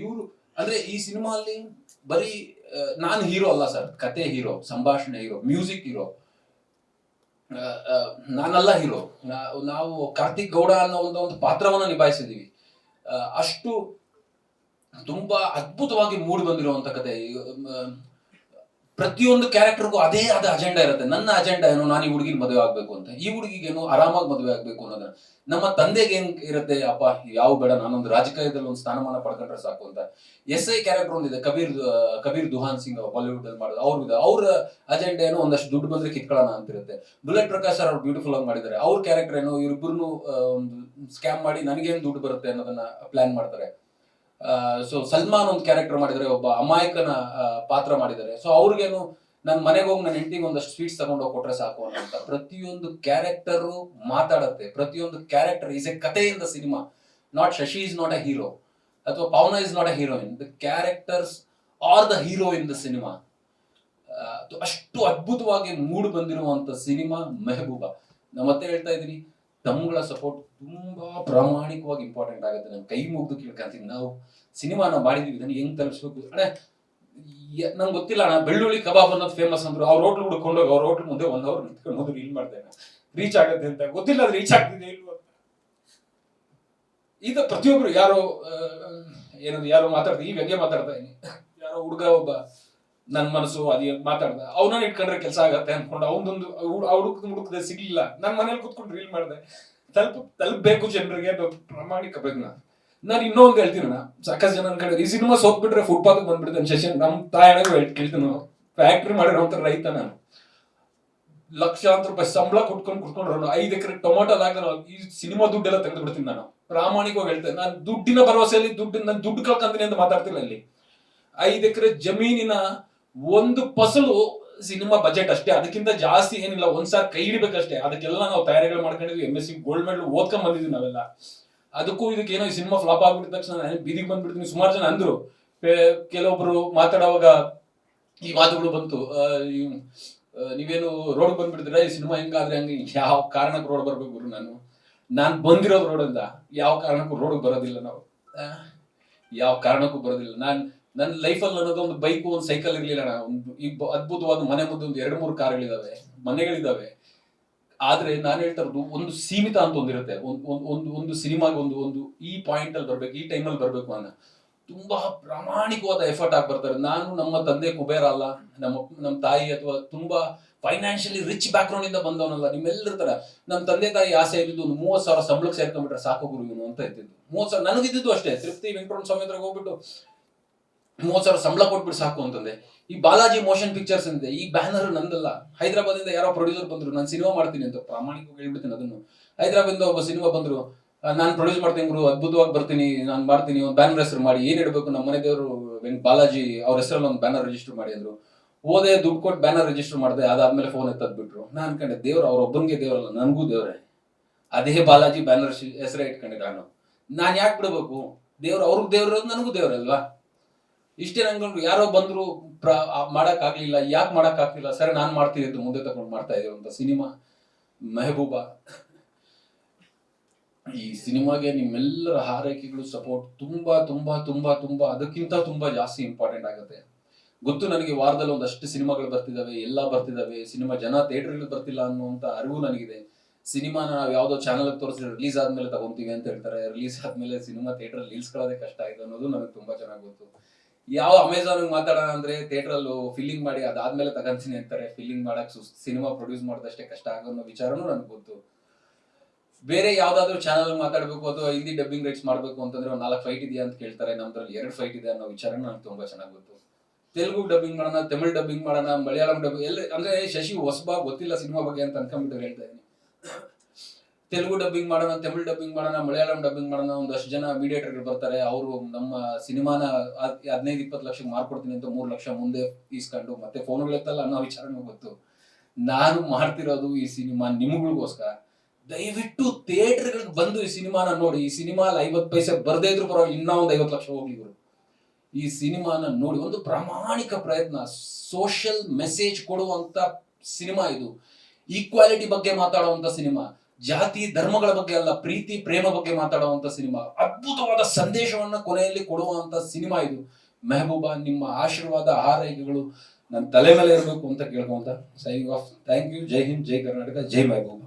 ಇವರು, ಅಂದ್ರೆ ಈ ಸಿನಿಮಾ ಅಲ್ಲಿ ಬರೀ ನಾನು ಹೀರೋ ಅಲ್ಲ ಸರ್, ಕತೆ ಹೀರೋ, ಸಂಭಾಷಣೆ ಹೀರೋ, ಮ್ಯೂಸಿಕ್ ಹೀರೋ. ನಾನಲ್ಲ ಹೀರೋ. ನಾವು ಕಾರ್ತಿಕ್ ಗೌಡ ಅನ್ನೋ ಒಂದು ಒಂದು ಪಾತ್ರವನ್ನು ನಿಭಾಯಿಸಿದೀವಿ. ಅಷ್ಟು ತುಂಬಾ ಅದ್ಭುತವಾಗಿ ಮೂಡಿ ಬಂದಿರುವಂತ ಕತೆ. ಪ್ರತಿಯೊಂದು ಕ್ಯಾರೆಕ್ಟರ್ಗೂ ಅದೇ ಆದ ಅಜೆಂಡಾ ಇರುತ್ತೆ. ನನ್ನ ಅಜೆಂಡಾ ಏನು? ನಾನು ಈ ಹುಡುಗಿನ ಮದುವೆ ಆಗ್ಬೇಕು ಅಂತ. ಈ ಹುಡುಗಿಗೇನು ಆರಾಮಾಗಿ ಮದುವೆ ಆಗ್ಬೇಕು ಅನ್ನೋದ ನಮ್ಮ ತಂದೆಗೆ ಏನ್ ಇರುತ್ತೆ? ಅಪ್ಪ, ಯಾವ ಬೇಡ, ನಾನೊಂದು ರಾಜಕೀಯದಲ್ಲಿ ಒಂದು ಸ್ಥಾನಮಾನ ಪಡ್ಕೊಂಡ್ರೆ ಸಾಕು ಅಂತ. ಎಸ್ ಐ ಕ್ಯಾರೆಕ್ಟರ್ ಒಂದಿದೆ. ಕಬೀರ್ ಕಬೀರ್ ದುಹಾನ್ ಸಿಂಗ್ ಬಾಲಿವುಡ್ ಅಲ್ಲಿ ಮಾಡೋದು. ಅವ್ರದ್ದು ಅವ್ರ ಅಜೆಂಡಾ ಏನು? ಒಂದಷ್ಟು ದುಡ್ಡು ಬಂದ್ರೆ ಕಿತ್ಕೊಳ್ಳೋಣ ಅಂತಿರುತ್ತೆ. ಬುಲೆಟ್ ಪ್ರಕಾಶ್ ಸರ್ ಅವ್ರು ಬ್ಯೂಟಿಫುಲ್ ಆಗಿ ಮಾಡಿದ್ದಾರೆ. ಅವ್ರ ಕ್ಯಾರೆಕ್ಟರ್ ಏನು? ಇವ್ರಿಬ್ರು ಒಂದು ಸ್ಕ್ಯಾಮ್ ಮಾಡಿ ನನಗೇನು ದುಡ್ಡು ಬರುತ್ತೆ ಅನ್ನೋದನ್ನ ಪ್ಲಾನ್ ಮಾಡ್ತಾರೆ. ಸೊ ಸಲ್ಮಾನ್ ಒಂದು ಕ್ಯಾರೆಕ್ಟರ್ ಮಾಡಿದರೆ ಒಬ್ಬ ಅಮಾಯಕನ ಪಾತ್ರ ಮಾಡಿದ್ದಾರೆ. ಸೊ ಅವ್ರಿಗೇನು ನನ್ನ ಮನೆಗೆ ಹೋಗಿ ನನ್ನ ಹೆಂಡತಿಗೆ ಒಂದಷ್ಟು ಸ್ವೀಟ್ಸ್ ತಗೊಂಡು ಹೋಗಿ ಕೊಟ್ರೆ ಸಾಕು ಅಂತ ಪ್ರತಿಯೊಂದು ಕ್ಯಾರೆಕ್ಟರ್ ಮಾತಾಡುತ್ತೆ. ಪ್ರತಿಯೊಂದು character is a ಕಥೆಯಿಂದ cinema not Shashi is not a hero ಅಥವಾ Pavana is not a heroine the characters are the hero in the cinema ಅಷ್ಟು ಅದ್ಭುತವಾಗಿ ಮೂಡ್ ಬಂದಿರುವಂತ ಸಿನಿಮಾ ಮೆಹಬೂಬ. ನಾ ಮತ್ತೆ ಹೇಳ್ತಾ ಇದ್ದೀನಿ. ತಮ್ಮಗಳ ಸಪೋರ್ಟ್ ತುಂಬಾ ಪ್ರಾಮಾಣಿಕವಾಗಿ ಇಂಪಾರ್ಟೆಂಟ್ ಆಗುತ್ತೆ. ನಾನು ಕೈ ಮುಗ್ದು ಕೇಳ್ಕೊಂತೀನಿ. ನಾವು ಸಿನಿಮಾನ ಮಾಡಿದೀವಿ, ಇದನ್ನ ಹೆಂಗ್ ತಲುಪಿಸ್ಬೇಕು? ಅಣ್ಣ ನಂಗೆ ಗೊತ್ತಿಲ್ಲ ಅಣ್ಣ. ಬೆಳ್ಳುಳ್ಳಿ ಕಬಾಬ್ ಅನ್ನೋದು ಫೇಮಸ್ ಅಂದ್ರು. ಅವ್ರ ಹೋಟ್ಲ್ ಹುಡ್ಕೊಂಡೋಗಿ ಅವ್ರ ಹೋಟ್ಲ್ ಮುಂದೆ ಒಂದ್ ಅವರ್ ನಿಂತ್ಕೊಂಡು ಹೋದ್ರು. ಇಲ್ಲಿ ಮಾಡ್ದೆ ರೀಚ್ ಆಗುತ್ತೆ ಅಂತ. ಗೊತ್ತಿಲ್ಲ ಅದು ರೀಚ್ ಆಗ್ತಿದೆ ಇಲ್ವೋ ಈಗ ಪ್ರತಿಯೊಬ್ರು ಯಾರೋ ಏನದು, ಯಾರೋ ಮಾತಾಡ್ತಾರೆ ಈ ವ್ಯಂಗ್ಯ ಮಾತಾಡ್ತಾ ಇದೀನಿ. ಯಾರೋ ಹುಡುಗ ಒಬ್ಬ ನನ್ನ ಮನಸ್ಸು ಅದೇ ಮಾತಾಡ್ದ, ಅವನನ್ನ ಇಟ್ಕೊಂಡ್ರೆ ಕೆಲಸ ಆಗತ್ತೆ ಅನ್ಕೊಂಡು. ಅವನೊಂದು ಹುಡುಕ್ ಹುಡುಕದೆ ಸಿಗ್ಲಿಲ್ಲ. ನನ್ನ ಮನೇಲಿ ಕುತ್ಕೊಂಡು ರೀಲ್ ಮಾಡಿದೆ. ತಲುಪ, ತಲುಪಬೇಕು ಜನರಿಗೆ ಪ್ರಾಮಾಣಿಕ ಬೇಕು ನಾನು ಇನ್ನೊಂದು ಹೇಳ್ತೀನಿ ಅಣ್ಣ. ಸಾಕಷ್ಟು ಜನ ಅನ್ಕೊಂಡ್ರೆ ಈ ಸಿನಿಮಾ ಸೋತ್ಬಿಟ್ರೆ ಫುಟ್ಪಾತ್ ಬಂದ್ಬಿಡ್ತಾನೆ ಶಶನ್ ನಮ್ಮ ತಾಯಣಗೂ ಕೇಳ್ತೀನಿ ಫ್ಯಾಕ್ಟ್ರಿ ಮಾಡಿರೋಂಥ ರೈತ ನಾನು. ಲಕ್ಷಾಂತರ ರೂಪಾಯಿ ಸಂಬಳ ಕೊಟ್ಕೊಂಡು ಕುಟ್ಕೊಂಡ್ರು ಐದು ಎಕರೆ ಟೊಮೊಟೊ ಹಾಕಿರೋ ಈ ಸಿನಿಮಾ ದುಡ್ಡೆಲ್ಲ ತೆಗೆದು ಬಿಡ್ತೀನಿ ನಾನು. ಪ್ರಾಮಾಣಿಕವಾಗಿ ಹೇಳ್ತೇನೆ. ನಾನು ದುಡ್ಡಿನ ಭರವಸೆಯಲ್ಲಿ ದುಡ್ಡು ನಾನು ದುಡ್ಡು ಕಳ್ಕೊಂತೀನಿ ಅಂತ ಮಾತಾಡ್ತೀನಿ ಅಲ್ಲಿ. ಐದು ಎಕರೆ ಜಮೀನಿನ ಒಂದು ಫಸಲು ಸಿನಿಮಾ ಬಜೆಟ್ ಅಷ್ಟೇ. ಅದಕ್ಕಿಂತ ಜಾಸ್ತಿ ಏನಿಲ್ಲ ಒಂದ್ಸಾರಿ ಕೈ ಹಿಡಿಬೇಕಷ್ಟೇ. ಅದಕ್ಕೆಲ್ಲ ನಾವು ತಯಾರಿಗಳು ಮಾಡ್ಕೊಂಡಿದ್ವಿ. M S C gold medal ಓದ್ಕೊಂಡ್ ಬಂದಿದ್ವಿ ನಾವೆಲ್ಲ. ಅದಕ್ಕೂ ಇದಕ್ಕೆ ಏನೋ ಈ ಸಿನಿಮಾ ಫ್ಲಾಪ್ ಆಗ್ಬಿಟ್ಟಿದ ತಕ್ಷಣ ಬೀದಿಗೆ ಬಂದ್ಬಿಡ್ತೀನಿ. ಸುಮಾರು ಜನ ಅಂದ್ರು. ಕೆಲವೊಬ್ರು ಮಾತಾಡುವಾಗ ಈ ಮಾತುಗಳು ಬಂತು. ನೀವೇನು ರೋಡ್ ಬಂದ್ಬಿಡ್ತೀರ ಈ ಸಿನಿಮಾ ಹೆಂಗಾದ್ರೆ ಹಂಗೆ? ಯಾವ ಕಾರಣಕ್ಕೆ ರೋಡ್ ಬರ್ಬೇಕು ಗುರು ನಾನು. ನಾನ್ ಬಂದಿರೋದು ರೋಡಿಂದ ಯಾವ ಕಾರಣಕ್ಕೂ ರೋಡ್ ಬರೋದಿಲ್ಲ ನಾವು. ಯಾವ ಕಾರಣಕ್ಕೂ ಬರೋದಿಲ್ಲ. ನಾನ್ ನನ್ನ ಲೈಫಲ್ಲಿ ನನಗೆ ಒಂದು ಬೈಕ್ ಒಂದು ಸೈಕಲ್ ಇರ್ಲಿಲ್ಲ. ಒಂದು ಅದ್ಭುತವಾದ ಮನೆ ಮುಂದೆ ಒಂದು ಎರಡು ಮೂರು ಕಾರ್ಗಳಿದಾವೆ ಮನೆಗಳಿದಾವೆ. ಆದ್ರೆ ನಾನು ಹೇಳ್ತಾ ಇರೋದು, ಒಂದು ಸೀಮಿತ ಅಂತ ಒಂದಿರುತ್ತೆ ಒಂದು ಒಂದು ಸಿನಿಮಾಗೆ ಒಂದು ಒಂದು ಈ ಪಾಯಿಂಟ್ ಅಲ್ಲಿ ಬರ್ಬೇಕು, ಈ ಟೈಮಲ್ಲಿ ಬರ್ಬೇಕು ಅನ್ನೋ ತುಂಬಾ ಪ್ರಾಮಾಣಿಕವಾದ ಎಫರ್ಟ್ ಆಗಿ ಬರ್ತಾರೆ. ನಾನು ನಮ್ಮ ತಂದೆ ಕುಬೇರ ಅಲ್ಲ, ನಮ್ಮ ನಮ್ಮ ತಾಯಿ ಅಥವಾ ತುಂಬಾ ಫೈನಾನ್ಷಿಯಲಿ ರಿಚ್ ಬ್ಯಾಕ್ ಗ್ರೌಂಡ್ ಇಂದ ಬಂದವನಲ್ಲ ನಿಮ್ಮೆಲ್ಲರ ತರ ನಮ್ಮ ತಂದೆ ತಾಯಿ ಆಸೆ ಇದ್ದಿದ್ದು ಒಂದು ಮೂವತ್ ಸಾವಿರ ಸಂಬಳಕ್ಕೆ ಸೇರ್ಕೊಂಡ್ಬಿಟ್ರೆ ಸಾಕು ಗುರು ಅಂತ ಇದ್ದಿದ್ದು. ಮೂವತ್ ಸಾವಿರ ನನಗಿದ್ದು ಅಷ್ಟೇ. ತೃಪ್ತಿ ವೆಂಕಟರಮಣ ಸ್ವಾಮಿ ಹತ್ರ ಹೋಗ್ಬಿಟ್ಟು ಮೂವತ್ ಸಾವಿರ ಸಂಬಳ ಕೊಟ್ಬಿಟ್ಟು ಸಾಕು ಅಂತಂದೆ. ಈ ಬಾಲಾಜಿ ಮೋಷನ್ ಪಿಕ್ಚರ್ಸ್ ಇದೆ ಈ ಬ್ಯಾನರ್ ನಂದಲ್ಲ. ಹೈದರಾಬಾದಿಂದ ಯಾರೋ ಪ್ರೊಡ್ಯೂಸರ್ ಬಂದ್ರು, ನಾನು ಸಿನಿಮಾ ಮಾಡ್ತೀನಿ ಅಂತ ಪ್ರಾಮಾಣಿಕವಾಗಿ ಹೇಳ್ಬಿಡ್ತೀನಿ ಅದನ್ನು. ಹೈದರಾಬಾದಿಂದ ಒಬ್ಬ ಸಿನಿಮಾ ಬಂದ್ರು ನಾನು ಪ್ರೊಡ್ಯೂಸ್ ಮಾಡ್ತೀನಿ ಗುರು, ಅದ್ಭುತವಾಗಿ ಬರ್ತೀನಿ, ನಾನು ಮಾಡ್ತೀನಿ, ಒಂದು ಬ್ಯಾನರ್ ಹೆಸರು ಮಾಡಿ, ಏನ್ ಇಡಬೇಕು ನಮ್ಮ ಮನೆ ದೇವರು ಬಾಲಾಜಿ ಅವ್ರ ಹೆಸರಲ್ಲಿ ಒಂದು ಬ್ಯಾನರ್ ರಿಜಿಸ್ಟರ್ ಮಾಡಿ, ಅಂದ್ರು. ಓದೇ ದುಡ್ಡು ಕೊಟ್ಟು ಬ್ಯಾನರ್ ರಿಜಿಸ್ಟರ್ ಮಾಡಿದೆ, ಅದಾದ್ಮೇಲೆ ಫೋನ್ ಎತ್ತದ್ ಬಿಟ್ರು ನಾನು ಅನ್ಕೊಂಡೆ, ದೇವ್ರು ಅವ್ರೊಬ್ಬನಿಗೆ ದೇವರಲ್ಲ, ನನಗೂ ದೇವ್ರೆ. ಅದೇ ಬಾಲಾಜಿ ಬ್ಯಾನರ್ ಹೆಸರೇ ಇಟ್ಕೊಂಡೆ ನಾನು. ನಾನು ಯಾಕೆ ಬಿಡಬೇಕು? ದೇವ್ರು ಅವ್ರಿಗೆ ದೇವ್ರ ನನಗೂ ದೇವ್ರಲ್ವಾ ಇಷ್ಟೇ ಅನ್ಕೊಂಡ್ರು ಯಾರೋ ಬಂದ್ರು ಪ್ರ ಮಾಡಕ್ ಆಗ್ಲಿಲ್ಲ, ಯಾಕೆ ಮಾಡಕ್ ಆಗ್ಲಿಲ್ಲ ಸರಿ ನಾನ್ ಮಾಡ್ತೀನಿ ಅಂತ ಮುಂದೆ ತಗೊಂಡು ಮಾಡ್ತಾ ಇದ್ದೀವಿ ಅಂತ ಸಿನಿಮಾ, ಮೆಹಬೂಬ. ಈ ಸಿನಿಮಾಗೆ ನಿಮ್ಮೆಲ್ಲರ ಹಾರೈಕೆಗಳು ಸಪೋರ್ಟ್ ತುಂಬಾ ತುಂಬಾ ತುಂಬಾ ತುಂಬಾ, ಅದಕ್ಕಿಂತ ತುಂಬಾ ಜಾಸ್ತಿ ಇಂಪಾರ್ಟೆಂಟ್ ಆಗುತ್ತೆ. ಗೊತ್ತು ನನಗೆ ವಾರದಲ್ಲಿ ಒಂದಷ್ಟು ಸಿನಿಮಾಗಳು ಬರ್ತಿದಾವೆ, ಎಲ್ಲ ಬರ್ತಿದಾವೆ, ಸಿನಿಮಾ ಜನ ಥಿಯೇಟರ್ಗಳು ಬರ್ತಿಲ್ಲ ಅನ್ನುವಂತ ಅರಿವು ನನಗಿದೆ. ಸಿನಿಮಾನ ನಾವು ಯಾವುದೋ ಚಾನಲ್ ತೋರಿಸಿ ರಿಲೀಸ್ ಆದ್ಮೇಲೆ ತಗೊಂತೀವಿ ಅಂತ ಹೇಳ್ತಾರೆ. ರಿಲೀಸ್ ಆದ್ಮೇಲೆ ಸಿನಿಮಾ ಥಿಯೇಟರ್ ನಿಲ್ಸ್ಕೊಳ್ಳೋದೇ ಕಷ್ಟ ಆಯ್ತು ಅನ್ನೋದು ನನಗೆ ತುಂಬಾ ಚೆನ್ನಾಗಿ ಗೊತ್ತು. ಯಾವ ಅಮೆಝಾನ್ ಮಾತಾಡೋಣ ಅಂದ್ರೆ ಥಿಯೇಟರ್ ಅಲ್ಲಿ ಫಿಲ್ಲಿಂಗ್ ಮಾಡಿ ಅದಾದ್ಮೇಲೆ ತಗೊಂತೀನಿ ಅಂತಾರೆ. ಫಿಲ್ಲಿಂಗ್ ಮಾಡಕ್ ಸಿನಿಮಾ ಪ್ರೊಡ್ಯೂಸ್ ಮಾಡೋದಷ್ಟೇ ಕಷ್ಟ ಆಗೋ ವಿಚಾರನೂ ನನಗೆ ಗೊತ್ತು. ಬೇರೆ ಯಾವ್ದಾದ್ರು ಚಾನಲ್ ಮಾತಾಡ್ಬೇಕು ಅಥವಾ ಹಿಂದಿ ಡಬ್ಬಿಂಗ್ ರೈಟ್ಸ್ ಮಾಡ್ಬೇಕು ಅಂತಂದ್ರೆ ಒಂದ್ ನಾಲ್ಕು ಫೈಟ್ ಇದೆಯಾ ಅಂತ ಕೇಳ್ತಾರೆ. ನಮ್ದ್ರಲ್ಲಿ ಎರಡು ಫೈಟ್ ಇದೆ ಅನ್ನೋ ವಿಚಾರ ನನಗೆ ತುಂಬಾ ಚೆನ್ನಾಗಿ ಗೊತ್ತು. ತೆಲುಗು ಡಬ್ಬಿಂಗ್ ಮಾಡೋಣ, ತಮಿಳ್ ಡಬ್ಬಿಂಗ್ ಮಾಡೋಣ, ಮಲಯಾಳಂ ಡಬ್ಬಿಂಗ್ ಎಲ್ಲ ಅಂದ್ರೆ ಶಶಿ ಹೊಸಬಾ ಗೊತ್ತಿಲ್ಲ ಸಿನಿಮಾ ಬಗ್ಗೆ ಅಂತ ಅನ್ಕೊಂಡ್ಬಿಟ್ಟು ಹೇಳ್ತಾ ಇದೀನಿ ತೆಲುಗು ಡಬ್ಬಿಂಗ್ ಮಾಡೋಣ, ತಮಿಳ್ ಡಬ್ಬಿಂಗ್ ಮಾಡೋಣ, ಮಲಯಾಳಂ ಡಬ್ಬಿಂಗ್ ಮಾಡೋಣ, ಒಂದಷ್ಟು ಜನ ಮೀಡಿಯೇಟರ್ ಬರ್ತಾರೆ. ಅವರು ನಮ್ಮ ಸಿನಿಮಾನ ಹದಿನೈದು, ಇಪ್ಪತ್ತು ಲಕ್ಷಕ್ಕೆ ಮಾರ್ಕೊಡ್ತೀನಿ ಅಂತ ಮೂರು ಲಕ್ಷ ಮುಂದೆ ಈಸ್ಕೊಂಡು ಮತ್ತೆ ಫೋನ್ಗಳೆತ್ತಲ್ಲ ಅನ್ನೋ ವಿಚಾರನೂ ಗೊತ್ತು. ನಾನು ಮಾಡ್ತಿರೋದು ಈ ಸಿನಿಮಾ ನಿಮ್ಗಳಿಗೋಸ್ಕರ. ದಯವಿಟ್ಟು ಥಿಯೇಟರ್ಗಳಿಗೆ ಬಂದು ಈ ಸಿನಿಮಾನ ನೋಡಿ. ಈ ಸಿನಿಮಾ ಐವತ್ತು ಪೈಸೆ ಬರ್ದೇ ಇದ್ರು ಪರವಾಗಿ ಇನ್ನೂ ಒಂದು ಐವತ್ತು ಲಕ್ಷ ಹೋಗ್ಲಿ ಇವರು. ಈ ಸಿನಿಮಾನ ನೋಡಿ, ಒಂದು ಪ್ರಾಮಾಣಿಕ ಪ್ರಯತ್ನ. ಸೋಷಿಯಲ್ ಮೆಸೇಜ್ ಕೊಡುವಂತ ಸಿನಿಮಾ ಇದು. ಈಕ್ವಾಲಿಟಿ ಬಗ್ಗೆ ಮಾತಾಡುವಂತ ಸಿನಿಮಾ. ಜಾತಿ ಧರ್ಮಗಳ ಬಗ್ಗೆ ಅಲ್ಲ, ಪ್ರೀತಿ, ಪ್ರೇಮ ಬಗ್ಗೆ ಮಾತಾಡುವಂತ ಸಿನಿಮಾ. ಅದ್ಭುತವಾದ ಸಂದೇಶವನ್ನ ಕೊನೆಯಲ್ಲಿ ಕೊಡುವಂತ ಸಿನಿಮಾ ಇದು. ಮೆಹಬೂಬಾ, ನಿಮ್ಮ ಆಶೀರ್ವಾದ ಆರೈಕೆಗಳು ನನ್ನ ತಲೆ ಮೇಲೆ ಇರಬೇಕು ಅಂತ ಕೇಳ್ಕೊಂತ ಸೈನಿಂಗ್ ಆಫ್ ಥ್ಯಾಂಕ್ ಯು ಜೈ ಹಿಂದ್, ಜೈ ಕರ್ನಾಟಕ, ಜೈ ಮೆಹಬೂಬಾ.